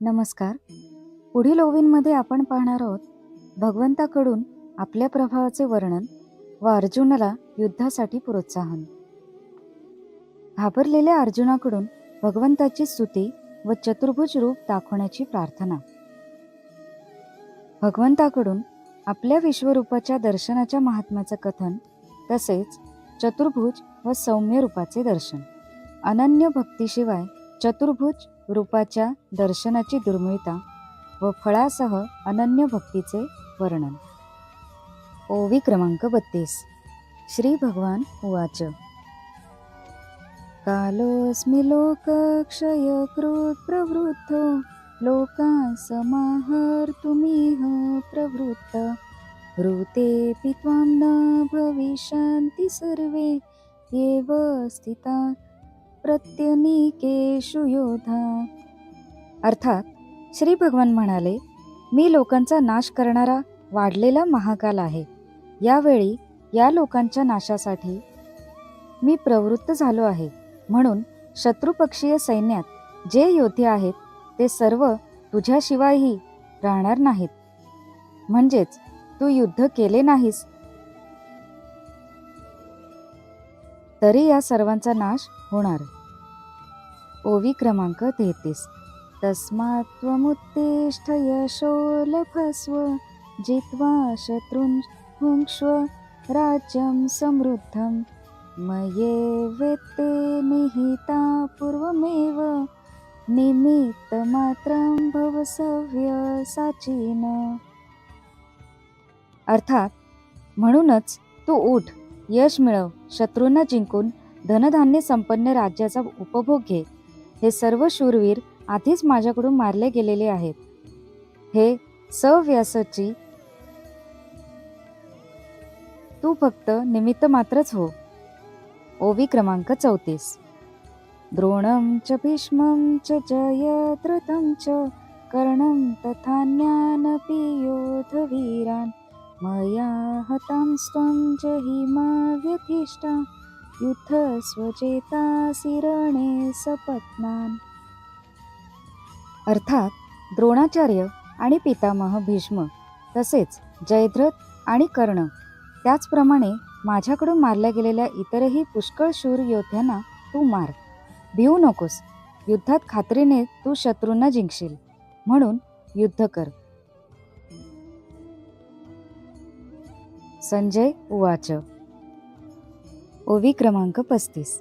नमस्कार. पुढील ओवींमध्ये आपण पाहणार आहोत भगवंताकडून आपल्या प्रभावाचे वर्णन व अर्जुनाला युद्धासाठी प्रोत्साहन. घाबरलेल्या अर्जुनाकडून भगवंताची स्तुती व चतुर्भुज रूप दाखवण्याची प्रार्थना. भगवंताकडून आपल्या विश्वरूपाच्या दर्शनाच्या महात्म्याचं कथन तसेच चतुर्भुज व सौम्य रूपाचे दर्शन. अनन्य भक्तीशिवाय चतुर्भुज रूपाच्या दर्शनाची दुर्मिळता व फळासह अनन्य भक्तीचे वर्णन. ओवी क्रमांक बत्तीस. श्री भगवान उवाच कालोऽस्मि लोकक्षयकृत् प्रवृद्धो लोकान् समाहर्तुमिह प्रवृत्त. ऋतेऽपि त्वां न भविष्यन्ति सर्वे एव स्थिता प्रत्यनिकेशु योधा अर्थात श्री भगवान म्हणाले मी लोकांचा नाश करणारा वाढलेला महाकाल आहे. यावेळी या लोकांच्या नाशासाठी मी प्रवृत्त झालो आहे. म्हणून शत्रुपक्षीय सैन्यात जे योद्धे आहेत ते सर्व तुझ्याशिवायही राहणार नाहीत. म्हणजेच तू युद्ध केले नाहीस. तरी या सर्वांचा नाश होणार. ओवी क्रमांक तेहतीस. तस्मात्त्वमुत्तिष्ठ यशो लभस्व जित्वा शत्रून् भुङ्क्ष्व राज्यं समृद्धं। मयेवेत्ते निहिता पूर्वमेव निमित्तमात्रं भव सव्यसाचीन अर्थात म्हणूनच तू उठ यश मिळव शत्रूंना जिंकून धनधान्य संपन्न राज्याचा उपभोग घे. हे सर्व शूरवीर आधीच माझ्याकडून मारले गेलेले आहेत. हे सव्यासची तू फक्त निमित्त मात्रच हो. ओवी क्रमांक चौतीस. द्रोणं च भीष्मं च जयद्रथं च कर्णं तथान्यानपि योधवीरान् मया हतांस्त्वं जहिमा युद्ध स्वचेता सिरणे सपत्नान. अर्थात द्रोणाचार्य आणि पितामह भीष्म तसेच जयद्रथ आणि कर्ण त्याचप्रमाणे माझ्याकडून मारल्या गेलेल्या इतरही पुष्कळ शूर योद्ध्यांना तू मार. भिवू नकोस. युद्धात खात्रीने तू शत्रूंना जिंकशील. म्हणून युद्ध कर. संजय उवाच. ओवी क्रमांक पस्तीस.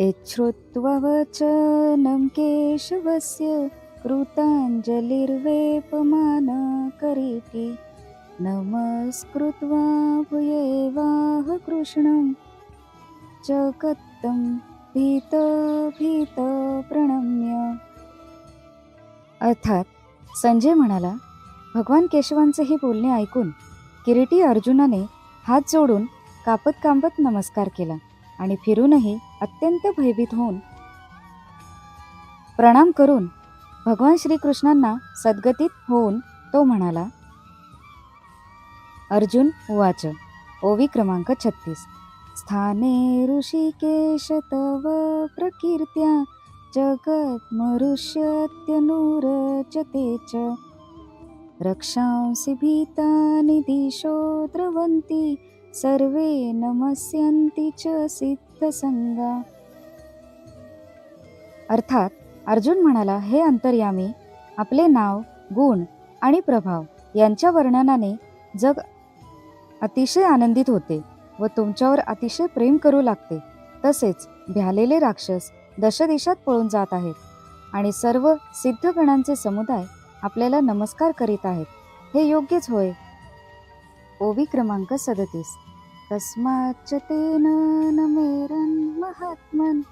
एच्छ्रुत्वा वचनं केशवस्य कृताञ्जलिर्वेपमान करीति नमस्कृत्वा भूयेवाह कृष्णं। चकत्तं भीत भीत प्रणम्य। अर्थात संजय म्हणाला भगवान केशवांचे हे बोलणे ऐकून किरीटी अर्जुनाने हात जोडून कापत कांबत नमस्कार केला आणि फिरूनही अत्यंत भयभीत होऊन प्रणाम करून भगवान श्रीकृष्णांना सद्गतीत होऊन तो म्हणाला अर्जुन उवाच ओवी क्रमांक छत्तीस. स्थाने ऋषिकेश तव प्रकीर्त्या जगत्मरुष्यत्यनुरजते च. रक्षांसि भीतानि दिशो द्रवन्ति सर्वे नमस्यंती च सिद्धसंगा. अर्थात अर्जुन म्हणाला हे अंतर्यामी आपले नाव गुण आणि प्रभाव यांच्या वर्णनाने जग अतिशय आनंदित होते व तुमच्यावर अतिशय प्रेम करू लागते. तसेच भ्यालेले राक्षस दशदिशात पळून जात आहेत आणि सर्व सिद्धगणांचे समुदाय आपल्याला नमस्कार करीत आहेत. हे योग्यच होय. ओवी क्रमांक सदतीस. तस्माच्च तेन नमेरन् महात्मन्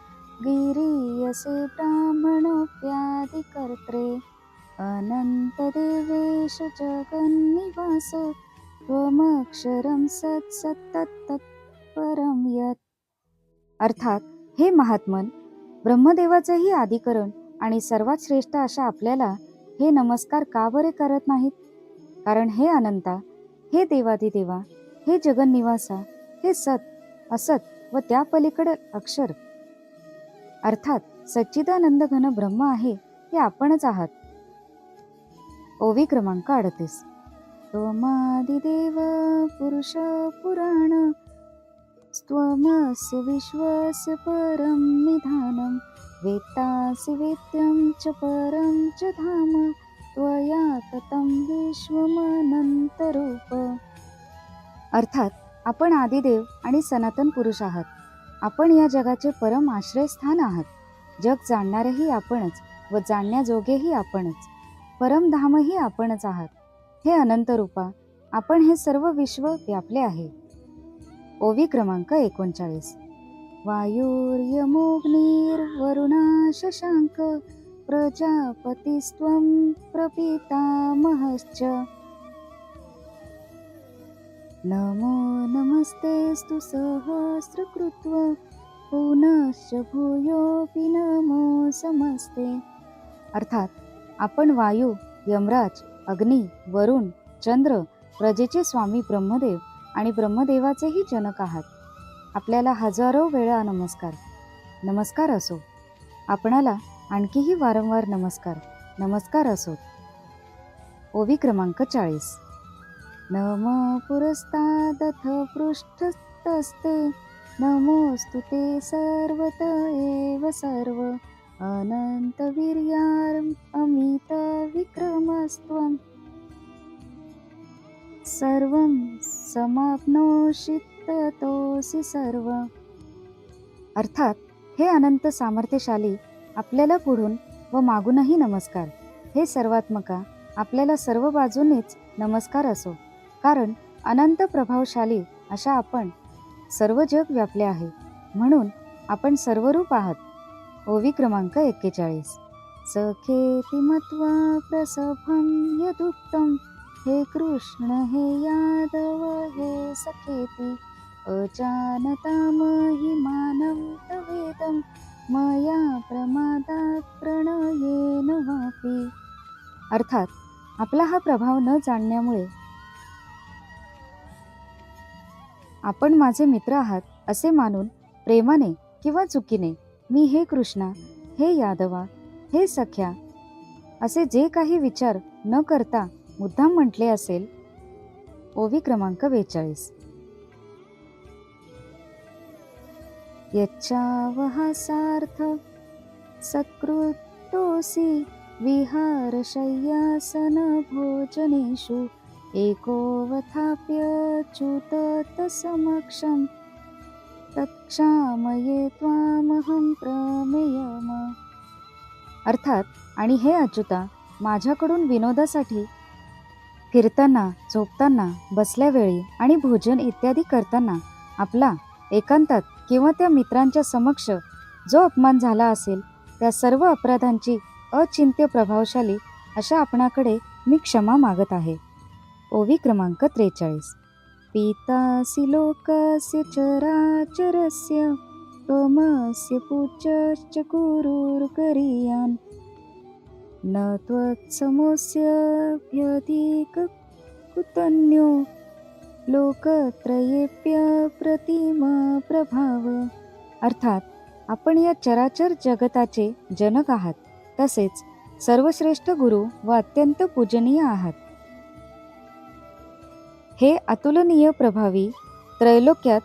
गिरीयसे ब्राह्मणोऽप्यादिकर्त्रे अनन्तदेवेश जगन्निवास त्वमक्षरं सत्सत्तत्तत्परं यत्। अर्थात हे महात्मन ब्रह्मदेवाचंही आदिकरण आणि सर्वात श्रेष्ठ अशा आपल्याला हे नमस्कार का बरे करत नाहीत? कारण हे अनंता हे देवादिदेवा हे जगन्निवासा हे सत असत व त्या पलीकडे अक्षर. अर्थात सच्चिदानंद घन ब्रह्म आहे हे आपणच आहात. ओवी क्रमांक अडतीस. त्वमादिदेव पुरुष पुराण त्वमस्य विश्वस्य परं निधानं वेत्तासि वेद्यं च परं च धाम त्वया ततं विश्वमनन्तरूप. अर्थात आपण आदिदेव आणि सनातन पुरुष आहात. आपण या जगाचे परम आश्रयस्थान आहात. जग जाणणारेही आपणच व जाणण्याजोगेही आपणच. परमधामही आपणच आहात. हे अनंत रूपा आपण हे सर्व विश्व व्यापले आहे. ओवी क्रमांक एकोणचाळीस. वायुर्यमोग्निर्वरुणा शशांक प्रजापतिस्त्वं प्रपितामहश्च। नमो नमस्तेस्तु सहस्रकृत्व पुनश्च भूयोऽपि नमो समस्ते। अर्थात आपण वायू यमराज अग्नी वरुण चंद्र प्रजेचे स्वामी ब्रह्मदेव आणि ब्रह्मदेवाचेही जनक आहात. आपल्याला हजारो वेळा नमस्कार. नमस्कार असो. आपणाला आणखीही वारंवार नमस्कार. नमस्कार असोत. ओवी क्रमांक चाळीस. नम पुरस्तादथ पृष्ठस्तस्ते नमोऽस्तु ते सर्वत एव सर्व. अनन्तवीर्यारम् अमितविक्रमस्त्वम् सर्वं समाप्नोषि ततोऽसि सर्व. अर्थात हे अनंत सामर्थ्यशाली आपल्याला पुढून व मागूनही नमस्कार. हे सर्वात्मका आपल्याला सर्व बाजूनेच नमस्कार असो. कारण अनंत प्रभावशाली अशा आपण सर्व जग व्यापले आहे. म्हणून आपण सर्वरूप आहात. ओवी क्रमांक एक्केचाळीस. सखेति मत्वा प्रसभं यदुक्तं. हे कृष्ण हे यादव हे सखेती. अचानता महिमानं तवेदम मया प्रमादात प्रणयेन वापी. अर्थात आपला हा प्रभाव न जाणण्यामुळे. आपण माझे मित्र आहात असे मानून प्रेमाने किंवा चुकीने मी हे कृष्णा हे यादवा हे सख्या असे जे काही विचार न करता मुद्दाम म्हटले असेल ओवी क्रमांक बेचाळीस. यच्चावहासार्थ सत्कृतोऽसि विहारशय्यासन भोजनेषु एकोऽवथाप्यच्युततसमक्षं तत्क्षामये त्वामहं प्रमेयम। अर्थात आणि हे अच्युता माझ्याकडून विनोदासाठी फिरताना झोपताना बसल्यावेळी आणि भोजन इत्यादी करताना आपला एकांतात किंवा त्या मित्रांच्या समक्ष जो अपमान झाला असेल त्या सर्व अपराधांची अचिंत्य प्रभावशाली अशा आपणाकडे मी क्षमा मागत आहे. ओवी क्रमांक त्रेचाळीस. पितासी लोकस्य चराचरस्य त्वमस्य पूज्यश्च गुरुर्गरीयान् न त्वत्समोऽस्यभ्यधिक लोकत्रयेप्य लोकत्रयेप्यप्रतिम प्रभाव. अर्थात आपण या चराचर जगताचे जनक आहात. तसेच सर्वश्रेष्ठ गुरु व अत्यंत पूजनीय आहात. हे अतुलनीय प्रभावी त्रैलोक्यात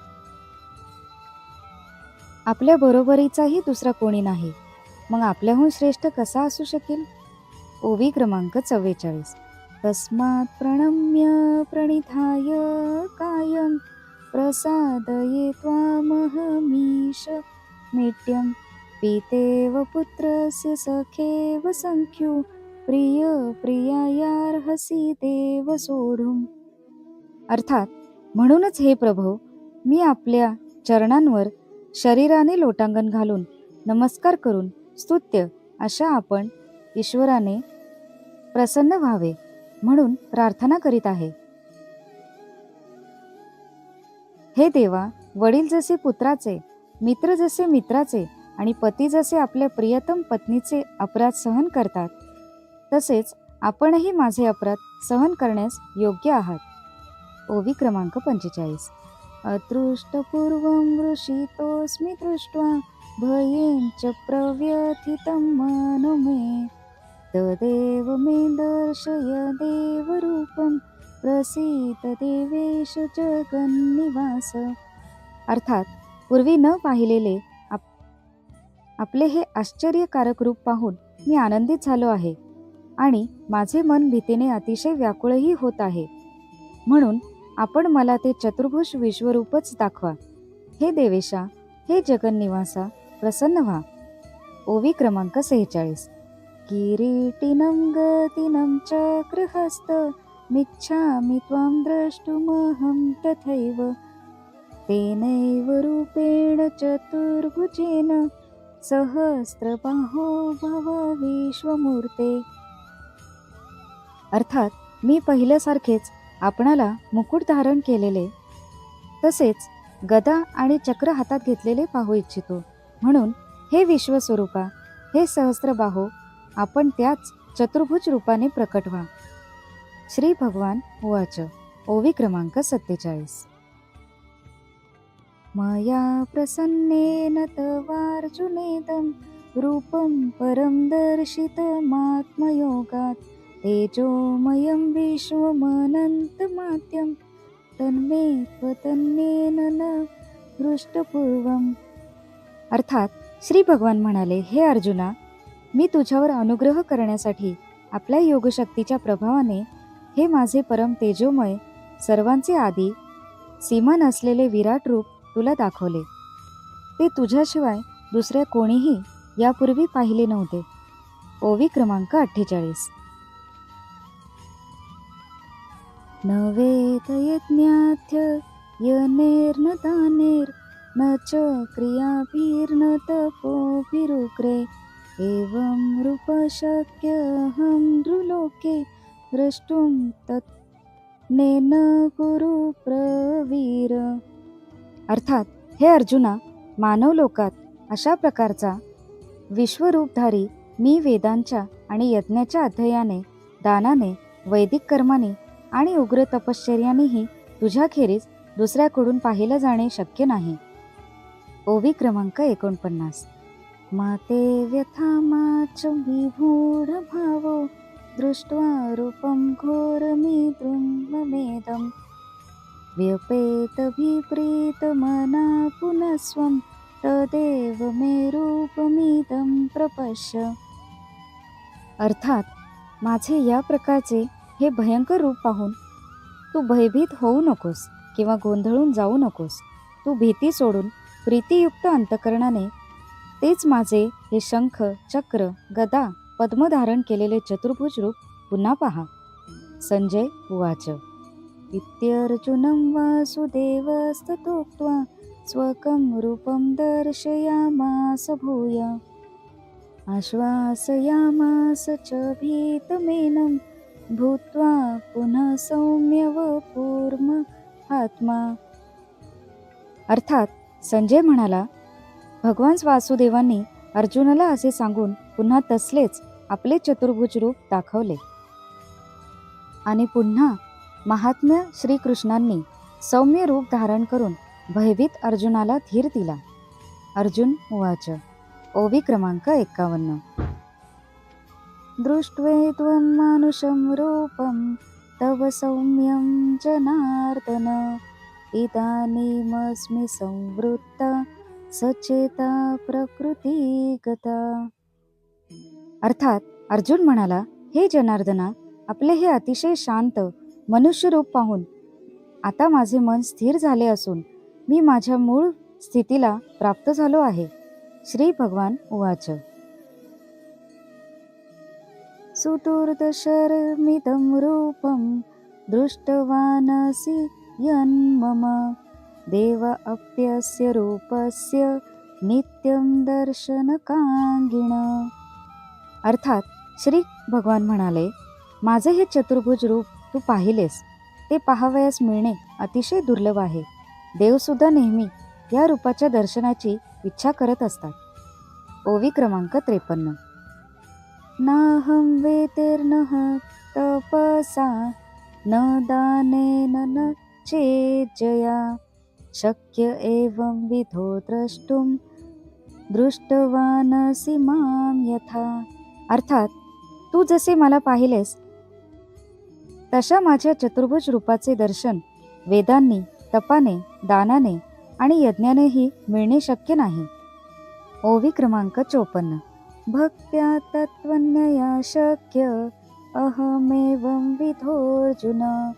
आपल्या बरोबरीचाही दुसरा कोणी नाही. मग आपल्याहून श्रेष्ठ कसा असू शकेल? ओवी क्रमांक चव्वेचाळीस. तस्मात् प्रणम्य प्रणिधाय कायं प्रसादये त्वामहमीश मेट्यं पितेव पुत्रस्य सखेव सङ्ख्यो प्रिय प्रियायार्हसि देव सोढुम् अर्थात म्हणूनच हे प्रभो मी आपल्या चरणांवर शरीराने लोटांगण घालून नमस्कार करून स्तुत्य अशा आपण ईश्वराने प्रसन्न व्हावे. म्हणून प्रार्थना करीत आहे. हे देवा वडील जसे पुत्राचे मित्र जसे मित्राचे आणि पती जसे आपल्या प्रियतम पत्नीचे अपराध सहन करतात तसेच आपणही माझे अपराध सहन करण्यास योग्य आहात. ओवी क्रमांक पंचेचाळीस. अदृष्टपूर्वं वृषितोऽस्मि दृष्ट्वा भयेंच च प्रव्यथितं मन मे तदेव मे दर्शय देवरूपं प्रसीत देवेश जगन्निवास. अर्थात पूर्वी न पाहिलेले आप आपले हे आश्चर्यकारक रूप पाहून मी आनंदित झालो आहे आणि माझे मन भीतीने अतिशय व्याकुळही होत आहे. म्हणून आपण मला ते चतुर्भुज विश्वरूपच दाखवा. हे देवेशा हे जगन्निवासा प्रसन्न व्हा. ओवी क्रमांक सेहेचाळीस. किरीटिनं गतिनं चक्रहस्त मिच्छामि त्वां द्रष्टुमहं तथैव। तेनैव रूपेण चतुर्भुजेन सहस्रबाहो भव विश्वमूर्ते। अर्थात मी पहिल्यासारखेच आपणाला मुकुट धारण केलेले तसेच गदा आणि चक्र हातात घेतलेले पाहू इच्छितो. म्हणून हे विश्वस्वरूपा हे सहस्रबाहो आपण त्याच चतुर्भुज रूपाने प्रकट व्हा श्री भगवान उवाच ओवी क्रमांक सत्तेचाळीस. मया प्रसन्नेन तवार्जुनेदं रूपं परं दर्शितमात्मयोगात् तेजोमयं विश्वमनन्तमात्यं तन्मे त्वतन्नेन न दृष्टपूर्वम अर्थात श्री भगवान म्हणाले हे अर्जुना मी तुझ्यावर अनुग्रह करण्यासाठी आपल्या योगशक्तीच्या प्रभावाने हे माझे परम तेजोमय सर्वांचे आदी सीमा नसलेले विराट रूप तुला दाखवले. ते तुझ्याशिवाय दुसऱ्या कोणीही यापूर्वी पाहिले नव्हते. ओवी क्रमांक अठ्ठेचाळीस. न वेदयज्ञाथ्य यनेर्न दानेर् च क्रियाभिर्न तपोभिरुग्रे एवं रूपशक्यहं नृलोके द्रष्टुं तत् नेन कुरु प्रवीर। अर्थात हे अर्जुना मानव लोकात अशा प्रकारचा विश्वरूपधारी मी वेदांच्या आणि यज्ञाच्या अध्ययाने दानाने वैदिक कर्माने आणि उग्र तपश्चर्यानेही तुझ्याखेरीज दुसऱ्याकडून पाहिलं जाणे शक्य नाही. ओवी क्रमांक एकोणपन्नास. माते व्यथामाच विभूढभावो भावो दृष्ट्वा रूपं घोरमिदृङ्ममेदम् व्यपेतभिप्रीतमना पुनः स्वं तदेव मे रूपमिदं प्रपश्य। अर्थात माझे या प्रकारचे हे भयंकर रूप पाहून तू भयभीत होऊ नकोस किंवा गोंधळून जाऊ नकोस. तू भीती सोडून प्रीतियुक्त अंतकरणाने तेच माझे हे शंख चक्र गदा पद्म धारण केलेले चतुर्भुज रूप पुन्हा पहा. संजय उवाच. इत्यर्जुनं वासुदेवस्ततोक्त्वा स्वकं रूपं दर्शयामास भूय. आश्वासयामास च भीतमेनं भूत्वा पुनः सौम्यवपूर्म आत्मा. अर्थात संजय म्हणाला भगवान वासुदेवांनी अर्जुनाला असे सांगून पुन्हा तसलेच आपले चतुर्भुज रूप दाखवले. आणि पुन्हा महात्म्य श्रीकृष्णांनी सौम्य रूप धारण करून भयभीत अर्जुनाला धीर दिला. अर्जुन उवाच ओवी क्रमांक एकावन्न. दृष्ट्वे मानुषं रूपं तव सौम्यं जनार्दन इदानीमस्मि संवृत्ता सचेता प्रकृतीगता अर्थात अर्जुन म्हणाला हे जनार्दना आपले हे अतिशय शांत मनुष्य रूप पाहून आता माझे मन स्थिर झाले असून मी माझ्या मूळ स्थितीला प्राप्त झालो आहे. श्री भगवान उवाच. सुदुर्दशरमिदं रूपं दृष्टवानसि यन्मम। देव अप्यस्य रूपस्य नित्यं दर्शनकांगिण अर्थात श्री भगवान म्हणाले माझे हे चतुर्भुज रूप तू पाहिलेस ते पाहावयास मिळणे अतिशय दुर्लभ आहे. देवसुद्धा नेहमी या रूपाच्या दर्शनाची इच्छा करत असतात. ओवी क्रमांक त्रेपन्न. नाहं वेतेर्नः तपसा न दानेन न चेजया शक्य एवं विधो द्रष्टुं दृष्टवानसि मां यथा. अर्थात तू जसे मला पाहिलेस तशा माझ्या चतुर्भुज रूपाचे दर्शन वेदांनी तपाने दानाने आणि यज्ञानेही मिळणे शक्य नाही. ओवी क्रमांक चोपन्न. भक्त्या तत्वन्यया शक्य अहमेवं विधोर्जुन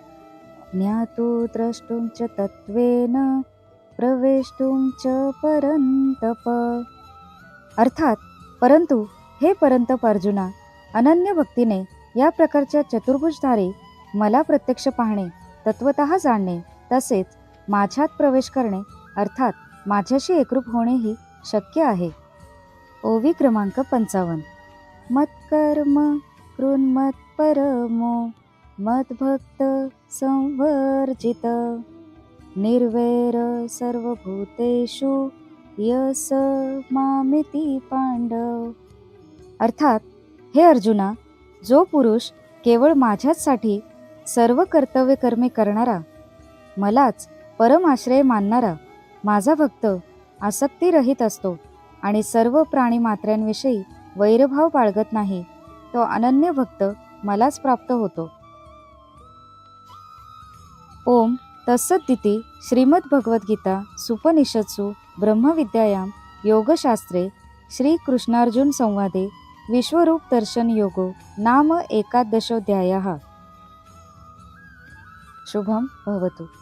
ज्ञातु द्रष्टुं च तत्त्वेन प्रवेष्टुं च परन्तप। अर्थात परंतु हे परंतप अर्जुना अनन्य भक्तीने या प्रकारच्या चतुर्भुजधारी मला प्रत्यक्ष पाहणे तत्वत जाणणे तसेच माझ्यात प्रवेश करणे अर्थात माझ्याशी एकरूप होणेही शक्य आहे. ओवी क्रमांक पंचावन्न. मत्कर्म कृन्मत्परमो मद्भक्त संवर्जित निर्वैर सर्वभूतेषु यस मामिती पांडव. अर्थात हे अर्जुना जो पुरुष केवळ माझ्याचसाठी सर्व कर्तव्य कर्मे करणारा मलाच परमाश्रय मानणारा माझा भक्त आसक्तीरहित असतो आणि सर्व प्राणी मात्र्यांविषयी वैरभाव बाळगत नाही तो अनन्य भक्त मलाच प्राप्त होतो. ओम तत्सदिति श्रीमद्भगवद्गीता सुपनिषत्सु ब्रह्मविद्यायां योगशास्त्रे श्रीकृष्णार्जुन संवादे विश्वरूप दर्शन योगो नाम एकादशोऽध्यायः। शुभं भवतु।